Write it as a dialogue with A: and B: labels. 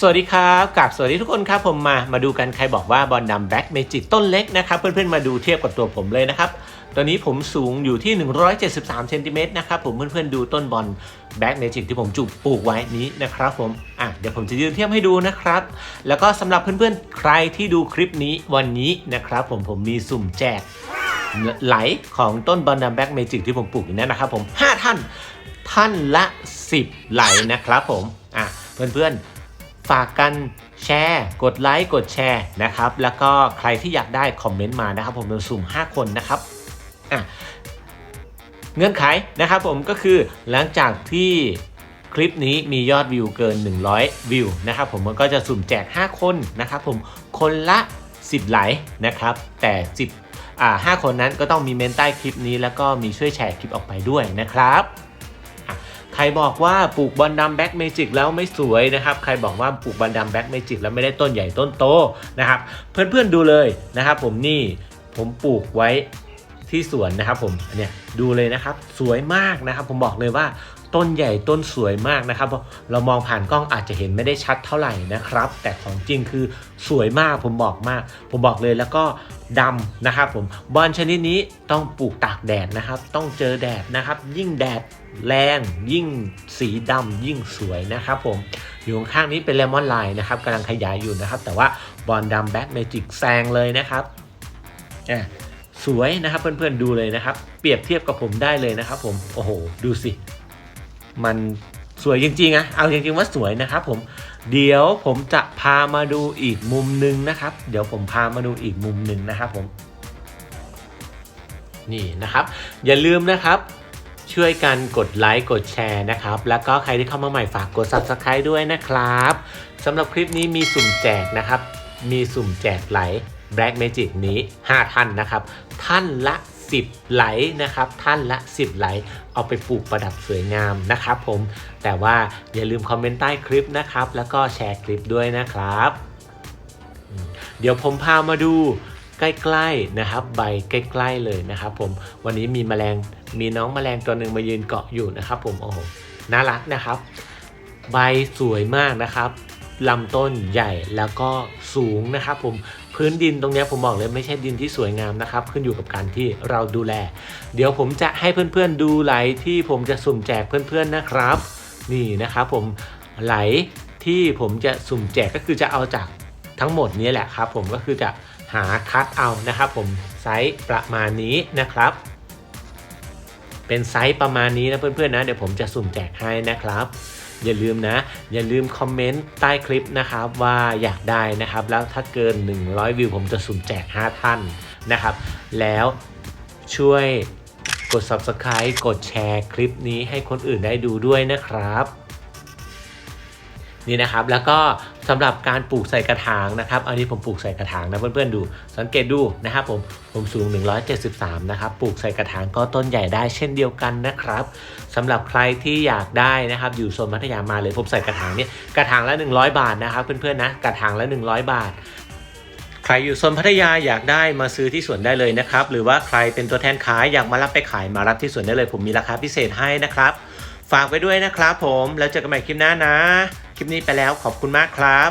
A: สวัสดีครับกับสวัสดีทุกคนครับผมมา มาดูกันใครบอกว่าบอลดำแบ็กเมจิกต้นเล็กนะครับเพื่อนๆมาดูเทียบกับตัวผมเลยนะครับตอนนี้ผมสูงอยู่ที่ 173เซนติเมตรนะครับผมเพื่อนๆดูต้นบอลแบ็กเมจิกที่ผมจุปลูกไว้นี้นะครับผมอะเดี๋ยวผมจะยืนเทียบให้ดูนะครับ แล้วก็สำหรับเพื่อนๆใครที่ดูคลิปนี้วันนี้นะครับผมผมมีสุ่มแจกไหลของต้นบอลดัมแบ็กเมจิกที่ผมปลูกอยู่นั่นนะครับผม5ท่านท่านละ 10 ไหลนะครับผมอะเพื่อนๆ ฝากกันแชร์ กดไลค์กดแชร์นะครับ แล้วก็ใครที่อยากได้คอมเมนต์มานะครับ ผมเราสุ่ม 5 คนนะครับอะเงื่อนไขนะครับผมก็คือหลังจากที่คลิปนี้มียอดวิวเกิน 100 วิวนะครับผมมันก็จะสุ่มแจก 5 คนนะครับผมคนละ 10 ไหลนะครับ แต่ 10อ่าห้าคนนั้นก็ต้องมีเมนใต้คลิปนี้ แล้วก็มีช่วยแชร์คลิปออกไปด้วยนะครับ ใครบอกว่าปลูกบอลดำแบ็กเมจิกแล้วไม่สวยนะครับ ใครบอกว่าปลูกบอลดำแบ็กเมจิกแล้วไม่ได้ต้นใหญ่ต้นโตนะครับ เพื่อนๆดูเลยนะครับ ผมนี่ผมปลูกไว้ที่สวนนะครับผมเนี่ยดูเลยนะครับสวยมากนะครับ ผมบอกเลยว่า ต้นใหญ่ต้นสวยมากนะครับ เรามองผ่านกล้องอาจจะเห็นไม่ได้ชัดเท่าไหร่นะครับ แต่ของจริงคือสวยมากผมบอกมาก ผมบอกเลยแล้วก็ดำนะครับผมบอลชนิดนี้ต้องปลูกตากแดดนะครับ ต้องเจอแดดนะครับ ยิ่งแดดแรงยิ่งสีดำยิ่งสวยนะครับผมอยู่ข้างนี้เป็นเลมอนไลน์นะครับกำลังขยายอยู่นะครับ แต่ว่าบอลดำแบ็กเมจิกแซงเลยนะครับอะสวยนะครับเพื่อนๆดูเลยนะครับ เปรียบเทียบกับผมได้เลยนะครับผมโอ้โห ดูสิ มันสวยจริงๆอะเอาจริงๆว่าสวยนะครับผม เดี๋ยวผมจะพามาดูอีกมุมหนึ่งนะครับ เดี๋ยวผมพามาดูอีกมุมหนึ่งนะครับผม นี่นะครับ อย่าลืมนะครับช่วยกันกดไลค์กดแชร์นะครับ แล้วก็ใครที่เข้ามาใหม่ฝากกด Subscribe ด้วยนะครับสำหรับคลิปนี้มีสุ่มแจกนะครับ มีสุ่มแจกไหล Black Magic นี้ 5 ท่านนะครับ ท่านละ 10 ไหลนะครับ ท่านละ 10 ไหล เอาไปปลูกประดับสวยงามนะครับผม แต่ว่าอย่าลืมคอมเมนต์ใต้คลิปนะครับ แล้วก็แชร์คลิปด้วยนะครับ เดี๋ยวผมพามาดูใกล้ๆนะครับ ใบใกล้ๆเลยนะครับ ผม วันนี้มีแมลง มีน้องแมลงตัวหนึ่งมายืนเกาะอยู่นะครับ ผม โอ้โห น่ารักนะครับ ใบสวยมากนะครับลำต้นใหญ่แล้วก็สูงนะครับผม พื้นดินตรงนี้ผมบอกเลยไม่ใช่ดินที่สวยงามนะครับ ขึ้นอยู่กับการที่เราดูแล เดี๋ยวผมจะให้เพื่อนๆดูไหลที่ผมจะสุ่มแจกเพื่อนๆนะครับ นี่นะครับผมไหลที่ผมจะสุ่มแจกก็คือจะเอาจากทั้งหมดนี้แหละครับ ผมก็คือจะหาคัดเอานะครับ ผมไซส์ประมาณนี้นะครับ เป็นไซส์ประมาณนี้นะเพื่อนๆนะ เดี๋ยวผมจะสุ่มแจกให้นะครับ อย่าลืมนะ อย่าลืมคอมเมนต์ใต้คลิปนะครับ ว่าอยากได้นะครับ แล้วถ้าเกิน 100 วิว ผมจะสุ่มแจก 5 ท่านนะครับ แล้วช่วยกด Subscribe กดแชร์คลิปนี้ให้คนอื่นได้ดูด้วยนะครับ นี่นะครับ แล้วก็สำหรับการปลูกใส่กระถางนะครับ อันนี้ผมปลูกใส่กระถางนะเพื่อนๆดู สังเกตดูนะครับผม ผมสูง 173 นะครับ ปลูกใส่กระถางก็ต้นใหญ่ได้เช่นเดียวกันนะครับสำหรับใครที่อยากได้นะครับ อยู่โซนพัทยามาเลยผมใส่กระถางเนี่ยกระถางละ 100 บาทนะครับเพื่อนๆนะ กระถางละ 100 บาทใครอยู่โซนพัทยาอยากได้มาซื้อที่สวนได้เลยนะครับ หรือว่าใครเป็นตัวแทนขายอยากมารับไปขายมารับที่สวนได้เลย ผมมีราคาพิเศษให้นะครับ ฝากไว้ด้วยนะครับผมแล้วเจอกันใหม่คลิปหน้านะ คลิปนี้ไปแล้วขอบคุณมากครับ